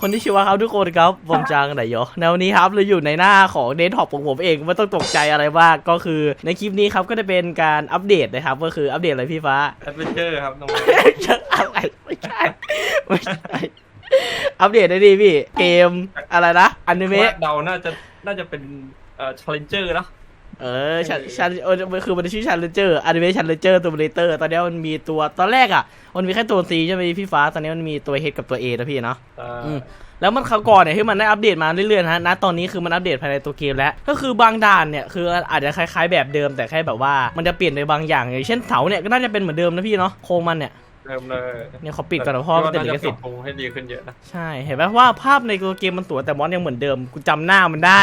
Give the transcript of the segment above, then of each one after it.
คนที่ชื่อว่าครับทุกคนครับผมจางไหนโยในวันนี้ครับเราอยู่ในหน้าของเดนท็อปของผมเองไม่ต้องตกใจอะไรมากก็คือในคลิปนี้ครับก็จะเป็นการอัปเดตนะครับ ก็คืออัปเดตอะไรพี่ฟ้าแอดเวนเจอร์ครับน้องอะไรไม่ใช่ไม่ใช่อัปเดตได้ดีพี่ เกมอะไรนะอนิเมะว่าเดาน่าจะน่าจะเป็นเอ่อ challenger นะ เออชันชันเออมันคือมันชื่อชันเลเจอร์อนิเมะชันเลเจอร์ตัวเลเตอร์ ตอนนี้มันมีตัวตอนแรกอะ มันมีแค่ตัว C ใช่ไหมพี่ฟ้า ตอนนี้มันมีตัว H กับตัว A นะพี่เนาะอ่าอืมแล้วมันคราวก่อนเนี่ยที่มันได้อัปเดตมาเรื่อยๆนะฮะณตอนนี้คือมันอัปเดตภายในตัวเกมแล้ว ก็คือบางด่านเนี่ยคืออาจจะคล้ายๆแบบเดิมแต่แค่แบบว่ามันจะเปลี่ยนในบางอย่างอย่างเช่นเสาเนี่ยก็น่าจะเป็นเหมือนเดิมนะพี่เนาะโครงมันเนี่ยเริ่มเลยเนี่ยขอปิดก่อนนะเพราะว่ามันติดลิขสิทธิ์ปรับปรุงให้ดีขึ้นเยอะนะใช่เห็นไหมว่าภาพในตัวเกมมันสวยแต่มอนยังเหมือนเดิมกูจำหน้ามันได้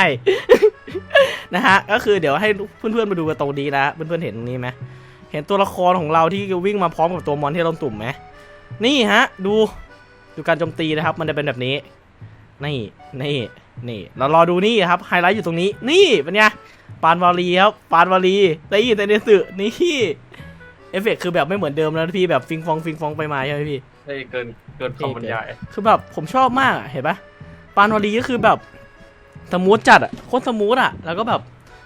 นะฮะก็คือเดี๋ยวให้เพื่อนๆมาดูกันตรงนี้นะเพื่อนๆเห็นตรงนี้ไหมเห็นตัวละครของเราที่วิ่งมาพร้อมกับตัวมอนที่เราตุ่มไหมนี่ฮะ ดูดูการโจมตีนะครับ มันจะเป็นแบบนี้ นี่นี่นี่เรารอดูนี่ครับไฮไลท์อยู่ตรงนี้ นี่เป็นไงปานวาลีครับปานวาลีได้ยินแต่ในสื่อนี่เอฟเฟกต์คือแบบไม่เหมือนเดิมแล้วนะพี่แบบฟิงฟองฟิงฟองไปมาใช่ไหมพี่ได้เกินเกินคำบรรยายคือแบบผมชอบมากอะเห็นปะปานวารีก็คือแบบ สมูทจัดอะโคตรสมูทอะแล้วก็แบบ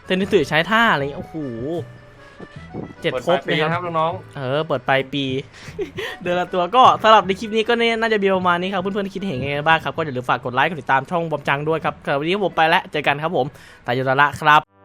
เทนนิสใช้ท่าอะไรอย่างเงี้ยโอ้โหเจ็ดเปิดครบปลายปีนะนะคครัรับบน้องเออ เปิดปลายปี เดือนละตัวก็สำหรับในคลิปนี้ก็เนี่ยน่าจะมีประมาณนี้ครับ เพื่อนๆ คิดเห็นยังไงบ้างครับ ก็อย่าลืมฝากกดไลค์ กดติดตามช่องบอมจังด้วยครับสำหรับวันนี้ผมไปแล้ว เจอกันครับผม ตายยตละครับ